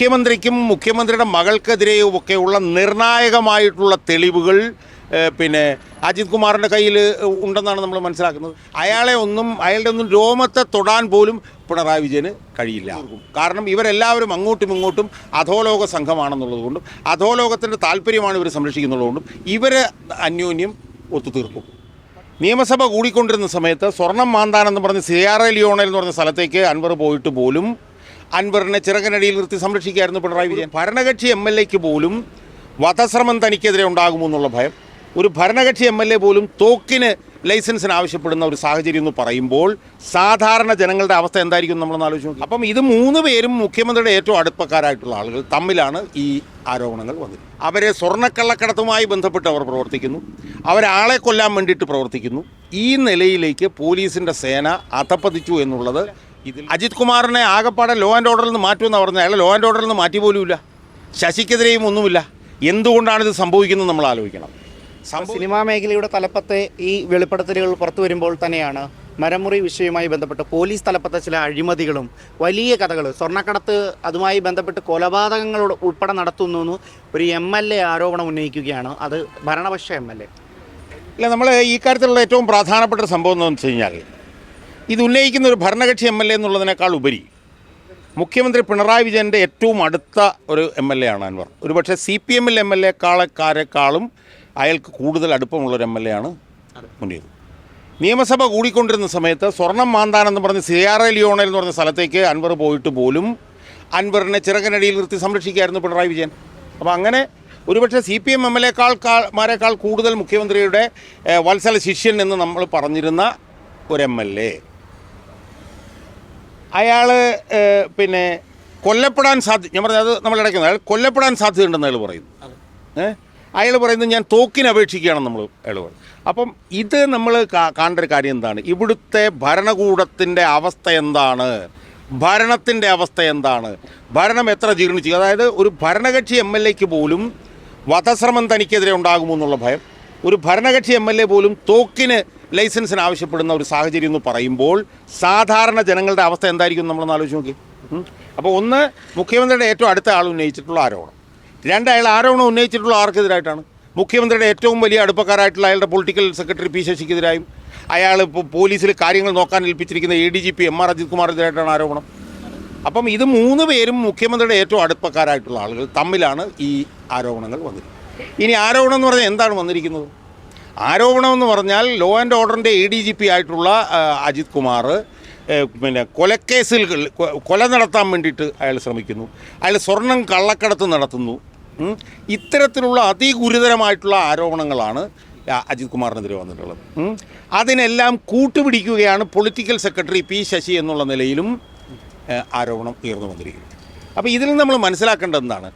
മുഖ്യമന്ത്രിക്കും മുഖ്യമന്ത്രിയുടെ മകൾക്കെതിരെയും ഒക്കെയുള്ള നിർണായകമായിട്ടുള്ള തെളിവുകൾ പിന്നെ അജിത് കുമാറിന്റെ കയ്യിൽ ഉണ്ടെന്നാണ് നമ്മൾ മനസ്സിലാക്കുന്നത്. അയാളെ ഒന്നും അയാളുടെ ഒന്നും രോമത്തെ തൊടാൻ പോലും പിണറായി വിജയന് കഴിയില്ല. കാരണം ഇവരെല്ലാവരും അങ്ങോട്ടും ഇങ്ങോട്ടും അധോലോക സംഘമാണെന്നുള്ളത് കൊണ്ടും അധോലോകത്തിന്റെ താല്പര്യമാണ് ഇവർ സംരക്ഷിക്കുന്നുള്ളതുകൊണ്ടും ഇവർ അന്യോന്യം ഒത്തുതീർക്കും. നിയമസഭ കൂടിക്കൊണ്ടിരുന്ന സമയത്ത് സ്വർണം മാന്താനെന്ന് പറഞ്ഞ് സിയാറ ലിയോണൽ എന്ന് പറഞ്ഞ സ്ഥലത്തേക്ക് അൻവർ പോയിട്ട് പോലും അൻവറിനെ ചിറകനടിയിൽ നിർത്തി സംരക്ഷിക്കുകയായിരുന്നു പിണറായി വിജയൻ. ഭരണകക്ഷി എം എൽ എക്ക് പോലും വധശ്രമം തനിക്കെതിരെ ഉണ്ടാകുമോ എന്നുള്ള ഭയം. ഒരു ഭരണകക്ഷി എം എൽ എ പോലും തോക്കിന് ലൈസൻസിന് ആവശ്യപ്പെടുന്ന ഒരു സാഹചര്യം എന്ന് പറയുമ്പോൾ സാധാരണ ജനങ്ങളുടെ അവസ്ഥ എന്തായിരിക്കും നമ്മളൊന്ന് ആലോചിച്ച് നോക്കി. അപ്പം ഇത് മൂന്ന് പേരും മുഖ്യമന്ത്രിയുടെ ഏറ്റവും അടുപ്പക്കാരായിട്ടുള്ള ആളുകൾ തമ്മിലാണ് ഈ ആരോപണങ്ങൾ വന്നത്. അവരെ സ്വർണക്കള്ളക്കടത്തുമായി ബന്ധപ്പെട്ട് അവർ പ്രവർത്തിക്കുന്നു. അവരാളെ കൊല്ലാൻ വേണ്ടിയിട്ട് പ്രവർത്തിക്കുന്നു. ഈ നിലയിലേക്ക് പോലീസിന്റെ സേന അധപ്പതിച്ചു എന്നുള്ളത് അജിത് കുമാറിനെ ആകപ്പാടെ ലോ ആൻഡ് ഓർഡറിൽ നിന്ന് മാറ്റുമെന്ന് പറഞ്ഞാൽ അയാൾ ലോ ആൻഡ് ഓർഡറിൽ നിന്ന് മാറ്റി പോലുമില്ല. ശശിക്കെതിരെയും ഒന്നുമില്ല. എന്തുകൊണ്ടാണ് ഇത് സംഭവിക്കുന്നത് നമ്മൾ ആലോചിക്കണം. സിനിമാ മേഖലയുടെ തലപ്പത്തെ ഈ വെളിപ്പെടുത്തലുകൾ പുറത്തു വരുമ്പോൾ തന്നെയാണ് മരമുറി വിഷയവുമായി ബന്ധപ്പെട്ട് പോലീസ് തലപ്പത്തെ ചില അഴിമതികളും വലിയ കഥകൾ. സ്വർണക്കടത്ത് അതുമായി ബന്ധപ്പെട്ട് കൊലപാതകങ്ങൾ ഉൾപ്പെടെ നടത്തുന്നു എന്ന് ഒരു എം എൽ എ ആരോപണം ഉന്നയിക്കുകയാണ്. അത് ഭരണപക്ഷ എം എൽ എ ഇല്ല നമ്മൾ ഈ കാര്യത്തിലുള്ള ഏറ്റവും പ്രധാനപ്പെട്ട സംഭവം എന്ന് വെച്ച് കഴിഞ്ഞാൽ ഇത് ഉന്നയിക്കുന്ന ഒരു ഭരണകക്ഷി എം എൽ എ എന്നുള്ളതിനേക്കാൾ ഉപരി മുഖ്യമന്ത്രി പിണറായി വിജയന്റെ ഏറ്റവും അടുത്ത ഒരു എം എൽ എ ആണ് അൻവർ. ഒരുപക്ഷെ സി പി എമ്മിൽ എം എൽ എക്കാളെക്കാരെക്കാളും അയാൾക്ക് കൂടുതൽ അടുപ്പമുള്ളൊരു എം എൽ എ ആണ് മുന്നീർ നിയമസഭ കൂടിക്കൊണ്ടിരുന്ന സമയത്ത് സ്വർണം മാന്താനെന്ന് പറഞ്ഞ് സിയാറ ലിയോണൽ എന്ന് പറഞ്ഞ സ്ഥലത്തേക്ക് അൻവർ പോയിട്ട് പോലും അൻവറിനെ ചിറകനടിയിൽ നിർത്തി സംരക്ഷിക്കുകയായിരുന്നു പിണറായി വിജയൻ. അപ്പോൾ അങ്ങനെ ഒരുപക്ഷെ C P M M L എക്കാൾക്കാൾമാരെക്കാൾ കൂടുതൽ മുഖ്യമന്ത്രിയുടെ വത്സല ശിഷ്യൻ എന്ന് നമ്മൾ പറഞ്ഞിരുന്ന ഒരു എം എൽ എ. അയാൾ പിന്നെ കൊല്ലപ്പെടാൻ സാധ്യത ഞാൻ പറഞ്ഞത് നമ്മൾ ഇടയ്ക്കുന്നത് അയാൾ കൊല്ലപ്പെടാൻ സാധ്യതയുണ്ടെന്ന് അയാൾ പറയുന്നു. ഏഹ് അയാൾ പറയുന്നത് ഞാൻ തോക്കിന് അപേക്ഷിക്കുകയാണെന്ന് നമ്മൾ അയാൾ പറയും. അപ്പം ഇത് നമ്മൾ കാണേണ്ട ഒരു കാര്യം എന്താണ്? ഇവിടുത്തെ ഭരണകൂടത്തിന്റെ അവസ്ഥ എന്താണ്? ഭരണത്തിന്റെ അവസ്ഥ എന്താണ്? ഭരണം എത്ര ജീർണിച്ചു? അതായത് ഒരു ഭരണകക്ഷി എം എൽ എക്ക് പോലും വധശ്രമം തനിക്കെതിരെ ഉണ്ടാകുമോ എന്നുള്ള ഭയം. ഒരു ഭരണകക്ഷി എം എൽ എ പോലും തോക്കിന് ലൈസൻസിന് ആവശ്യപ്പെടുന്ന ഒരു സാഹചര്യം എന്ന് പറയുമ്പോൾ സാധാരണ ജനങ്ങളുടെ അവസ്ഥ എന്തായിരിക്കും നമ്മൾ ആലോചിച്ച് നോക്കി അപ്പോൾ ഒന്ന് മുഖ്യമന്ത്രിയുടെ ഏറ്റവും അടുത്ത ആൾ ഉന്നയിച്ചിട്ടുള്ള ആരോപണം. രണ്ട് അയാൾ ആരോപണം ഉന്നയിച്ചിട്ടുള്ള ആർക്കെതിരായിട്ടാണ്? മുഖ്യമന്ത്രിയുടെ ഏറ്റവും വലിയ അടുപ്പക്കാരായിട്ടുള്ള അയാളുടെ പൊളിറ്റിക്കൽ സെക്രട്ടറി പി ശശിക്കെതിരായും അയാൾ ഇപ്പോൾ പോലീസിൽ കാര്യങ്ങൾ നോക്കാൻ ഏൽപ്പിച്ചിരിക്കുന്ന A D G P M R Ajith കുമാറിനെതിരായിട്ടാണ് ആരോപണം. അപ്പം ഇത് മൂന്ന് പേരും മുഖ്യമന്ത്രിയുടെ ഏറ്റവും അടുപ്പക്കാരായിട്ടുള്ള ആളുകൾ തമ്മിലാണ് ഈ ആരോപണങ്ങൾ വന്നിരിക്കുന്നത്. ഇനി ആരോപണം എന്ന് പറഞ്ഞാൽ എന്താണ് വന്നിരിക്കുന്നത്? ആരോപണം എന്ന് പറഞ്ഞാൽ ലോ ആൻഡ് ഓർഡറിന്റെ എ ഡി ജി പി ആയിട്ടുള്ള അജിത് കുമാർ പിന്നെ കൊലക്കേസിൽ കൊല നടത്താൻ വേണ്ടിയിട്ട് അയാൾ ശ്രമിക്കുന്നു. അയാൾ സ്വർണം കള്ളക്കടത്ത് നടത്തുന്നു. ഇത്തരത്തിലുള്ള അതിഗുരുതരമായിട്ടുള്ള ആരോപണങ്ങളാണ് അജിത് കുമാറിനെതിരെ വന്നിട്ടുള്ളത്. അതിനെല്ലാം കൂട്ടുപിടിക്കുകയാണ് പൊളിറ്റിക്കൽ സെക്രട്ടറി പി ശശി എന്നുള്ള നിലയിലും ആരോപണം ഉയർന്നു വന്നിരിക്കുന്നത് അപ്പോൾ ഇതിൽ നമ്മൾ മനസ്സിലാക്കേണ്ടത് എന്താണ്?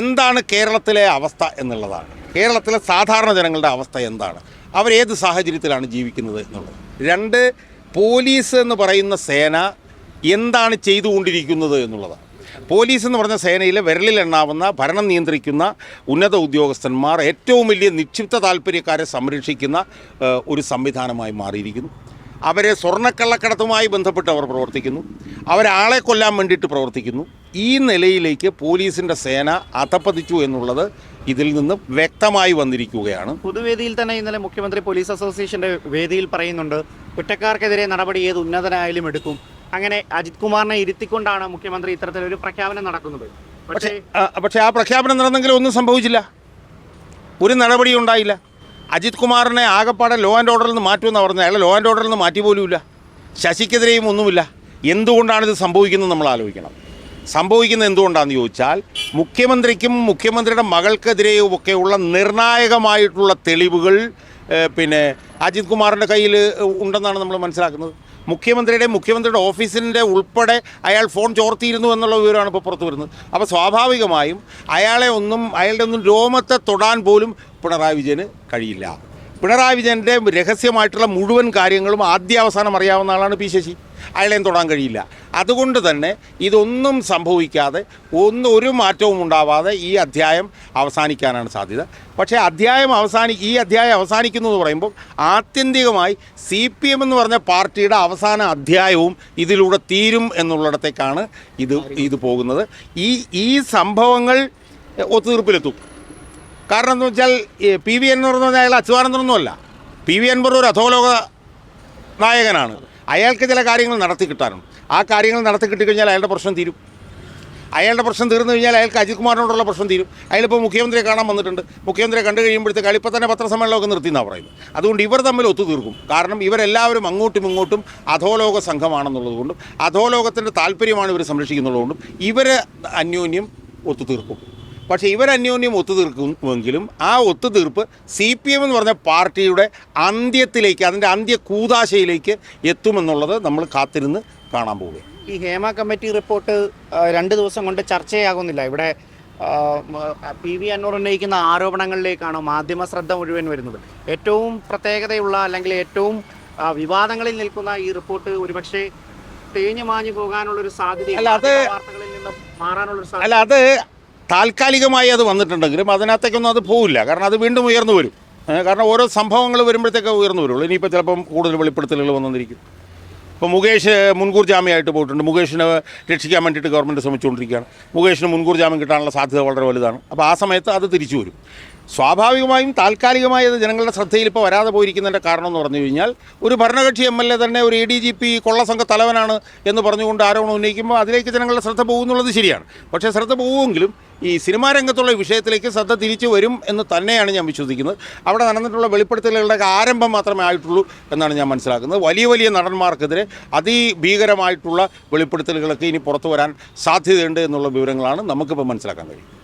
എന്താണ് കേരളത്തിലെ അവസ്ഥ എന്നുള്ളതാണ്. കേരളത്തിലെ സാധാരണ ജനങ്ങളുടെ അവസ്ഥ എന്താണ്? അവരേത് സാഹചര്യത്തിലാണ് ജീവിക്കുന്നത് എന്നുള്ളത്. രണ്ട് പോലീസ് എന്ന് പറയുന്ന സേന എന്താണ് ചെയ്തുകൊണ്ടിരിക്കുന്നത് എന്നുള്ളതാണ്. പോലീസ് എന്ന് പറഞ്ഞ സേനയിലെ വിരലിൽ എണ്ണാവുന്ന ഭരണം നിയന്ത്രിക്കുന്ന ഉന്നത ഉദ്യോഗസ്ഥന്മാർ ഏറ്റവും വലിയ നിക്ഷിപ്ത താല്പര്യക്കാരെ സംരക്ഷിക്കുന്ന ഒരു സംവിധാനമായി മാറിയിരിക്കുന്നു. അവരെ സ്വർണക്കള്ളക്കടത്തുമായി ബന്ധപ്പെട്ട് അവർ പ്രവർത്തിക്കുന്നു. അവരാളെ കൊല്ലാൻ വേണ്ടിയിട്ട് പ്രവർത്തിക്കുന്നു. ഈ നിലയിലേക്ക് പോലീസിന്റെ സേന അധപ്പതിച്ചു എന്നുള്ളത് ഇതിൽ നിന്ന് വ്യക്തമായി വന്നിരിക്കുകയാണ്. പൊതുവേദിയിൽ തന്നെ ഇന്നലെ മുഖ്യമന്ത്രി പോലീസ് അസോസിയേഷന്റെ വേദിയിൽ പറയുന്നുണ്ട് കുറ്റക്കാർക്കെതിരെ നടപടി ഏത് ഉന്നതനായാലും എടുക്കും. അങ്ങനെ അജിത് കുമാറിനെ ഇരുത്തിക്കൊണ്ടാണ് മുഖ്യമന്ത്രി ഇത്തരത്തിലൊരു പ്രഖ്യാപനം നടക്കുന്നത്. പക്ഷേ പക്ഷേ ആ പ്രഖ്യാപനം നടന്നെങ്കിലും ഒന്നും സംഭവിച്ചില്ല. ഒരു നടപടി ഉണ്ടായില്ല. അജിത് കുമാറിനെ ആകെപ്പാടെ ലോ ആൻഡ് ഓർഡറിൽ നിന്ന് മാറ്റുമെന്ന് പറഞ്ഞത്. അയാളെ ലോ ആൻഡ് ഓർഡറിൽ നിന്ന് മാറ്റി പോലുമില്ല. ശശിക്കെതിരെയും ഒന്നുമില്ല. എന്തുകൊണ്ടാണ് ഇത് സംഭവിക്കുന്നത് നമ്മൾ ആലോചിക്കണം. സംഭവിക്കുന്നത് എന്തുകൊണ്ടാണെന്ന് ചോദിച്ചാൽ മുഖ്യമന്ത്രിക്കും മുഖ്യമന്ത്രിയുടെ മകൾക്കെതിരെയും ഒക്കെയുള്ള നിർണായകമായിട്ടുള്ള തെളിവുകൾ പിന്നെ അജിത് കുമാറിന്റെ കയ്യിൽ ഉണ്ടെന്നാണ് നമ്മൾ മനസ്സിലാക്കുന്നത്. മുഖ്യമന്ത്രിയുടെ മുഖ്യമന്ത്രിയുടെ ഓഫീസിന്റെ ഉൾപ്പെടെ അയാൾ ഫോൺ ചോർത്തിയിരുന്നു എന്നുള്ള വിവരമാണ് ഇപ്പോൾ പുറത്തു വരുന്നത്. അപ്പോൾ സ്വാഭാവികമായും അയാളെ ഒന്നും അയാളുടെ ഒന്നും രോമത്തെ തൊടാൻ പോലും പിണറായി വിജയന് കഴിയില്ല. പിണറായി വിജയന്റെ രഹസ്യമായിട്ടുള്ള മുഴുവൻ കാര്യങ്ങളും ആദ്യാവസാനം അറിയാവുന്ന ആളാണ് പി ശശി. അയാളെയും തൊടാൻ കഴിയില്ല. അതുകൊണ്ട് തന്നെ ഇതൊന്നും സംഭവിക്കാതെ ഒന്നും ഒരു മാറ്റവും ഉണ്ടാവാതെ ഈ അധ്യായം അവസാനിക്കാനാണ് സാധ്യത. പക്ഷേ അധ്യായം അവസാനി ഈ അധ്യായം അവസാനിക്കുന്നു എന്ന് പറയുമ്പോൾ ആത്യന്തികമായി സി പി എം എന്ന് പറഞ്ഞ പാർട്ടിയുടെ അവസാന അധ്യായവും ഇതിലൂടെ തീരും എന്നുള്ളിടത്തേക്കാണ് ഇത് ഇത് പോകുന്നത്. ഈ ഈ സംഭവങ്ങൾ ഒത്തുതീർപ്പിലെത്തും. കാരണം എന്ന് വെച്ചാൽ പി വി എൻ എന്ന് പറഞ്ഞാൽ അയാൾ അച്യുതാനന്ദനൊന്നുമല്ല. പി വി എൻപർ ഒരു അധോലോക നായകനാണ്. അയാൾക്ക് ചില കാര്യങ്ങൾ നടത്തി കിട്ടാനുണ്ട് ആ കാര്യങ്ങൾ നടത്തി കിട്ടിക്കഴിഞ്ഞാൽ അയാളുടെ പ്രശ്നം തീരും. അയാളുടെ പ്രശ്നം തീർന്നു കഴിഞ്ഞാൽ അയാൾക്ക് അജിത് കുമാറിനോടുള്ള പ്രശ്നം തീരും. അയാളിപ്പോൾ മുഖ്യമന്ത്രിയെ കാണാൻ വന്നിട്ടുണ്ട്. മുഖ്യമന്ത്രിയെ കണ്ടു കഴിയുമ്പോഴത്തേക്ക് അയാളിപ്പോൾ തന്നെ പത്രസമ്മേളനമൊക്കെ നിർത്തിയെന്നാണ് പറയുന്നത്. അതുകൊണ്ട് ഇവർ തമ്മിൽ ഒത്തുതീർക്കും. കാരണം ഇവരെല്ലാവരും അങ്ങോട്ടും ഇങ്ങോട്ടും അധോലോക സംഘമാണെന്നുള്ളത് കൊണ്ടും അധോലോകത്തിന്റെ താല്പര്യമാണ് ഇവർ സംരക്ഷിക്കുന്നുള്ളതുകൊണ്ടും ഇവർ അന്യോന്യം ഒത്തുതീർക്കും. പക്ഷേ ഇവരന്യോന്യം ഒത്തുതീർക്കുമെങ്കിലും ആ ഒത്തുതീർപ്പ് സി പി എം എന്ന് പറഞ്ഞ പാർട്ടിയുടെ അന്ത്യത്തിലേക്ക് അതിന്റെ അന്ത്യ കൂതാശയിലേക്ക് എത്തുമെന്നുള്ളത് നമ്മൾ കാത്തിരുന്ന് കാണാൻ പോവുകയാണ്. ഈ ഹേമ കമ്മിറ്റി റിപ്പോർട്ട് രണ്ട് ദിവസം കൊണ്ട് ചർച്ചയാകുന്നില്ല. ഇവിടെ പി വി അന്നൂർ ഉന്നയിക്കുന്ന ആരോപണങ്ങളിലേക്കാണ് മാധ്യമ ശ്രദ്ധ മുഴുവൻ വരുന്നത്. ഏറ്റവും പ്രത്യേകതയുള്ള അല്ലെങ്കിൽ ഏറ്റവും വിവാദങ്ങളിൽ നിൽക്കുന്ന ഈ റിപ്പോർട്ട് ഒരുപക്ഷെ തേഞ്ഞു മാഞ്ഞു പോകാനുള്ള ഒരു സാധ്യത അല്ല, അത് വാർത്തകളിൽ നിന്നും മാറാനുള്ള അല്ല അത് താൽക്കാലികമായി അത് വന്നിട്ടുണ്ടെങ്കിലും അതിനകത്തേക്കൊന്നും അത് പോവില്ല. കാരണം അത് വീണ്ടും ഉയർന്നു വരും. കാരണം ഓരോ സംഭവങ്ങൾ വരുമ്പോഴത്തേക്ക് ഉയർന്നു വരുള്ളൂ. ഇനിയിപ്പോൾ ചിലപ്പം കൂടുതൽ വെളിപ്പെടുത്തലുകൾ വന്നിരിക്കും. ഇപ്പോൾ മുകേഷ് മുൻകൂർ ജാമ്യമായിട്ട് പോയിട്ടുണ്ട്. മുകേഷിനെ രക്ഷിക്കാൻ വേണ്ടിയിട്ട് ഗവൺമെന്റ് ശ്രമിച്ചുകൊണ്ടിരിക്കുകയാണ്. മുകേഷിന് മുൻകൂർ ജാമ്യം കിട്ടാനുള്ള സാധ്യത വളരെ വലുതാണ്. അപ്പോൾ ആ സമയത്ത് അത് തിരിച്ചു വരും. സ്വാഭാവികമായും താൽക്കാലികമായി അത് ജനങ്ങളുടെ ശ്രദ്ധയിൽ ഇപ്പോൾ വരാതെ പോയിരിക്കുന്നതിന്റെ കാരണം എന്ന് പറഞ്ഞു കഴിഞ്ഞാൽ ഒരു ഭരണകക്ഷി എം എൽ എ തന്നെ ഒരു എ ഡി ജി പി കൊള്ളസംഘ തലവനാണ് എന്ന് പറഞ്ഞുകൊണ്ട് ആരോപണം ഉന്നയിക്കുമ്പോൾ അതിലേക്ക് ജനങ്ങളുടെ ശ്രദ്ധ പോകുന്നുള്ളത് ശരിയാണ്. പക്ഷേ ശ്രദ്ധ പോകുമെങ്കിലും ഈ സിനിമാ രംഗത്തുള്ള വിഷയത്തിലേക്ക് ശ്രദ്ധ തിരിച്ചു വരും എന്ന് തന്നെയാണ് ഞാൻ വിശ്വസിക്കുന്നത്. അവിടെ നടന്നിട്ടുള്ള വെളിപ്പെടുത്തലുകളുടെ ആരംഭം മാത്രമേ ആയിട്ടുള്ളൂ എന്നാണ് ഞാൻ മനസ്സിലാക്കുന്നത്. വലിയ വലിയ നടന്മാർക്കെതിരെ അതിഭീകരമായിട്ടുള്ള വെളിപ്പെടുത്തലുകളൊക്കെ ഇനി പുറത്തു വരാൻ സാധ്യതയുണ്ട് എന്നുള്ള വിവരങ്ങളാണ് നമുക്കിപ്പോൾ മനസ്സിലാക്കാൻ കഴിയും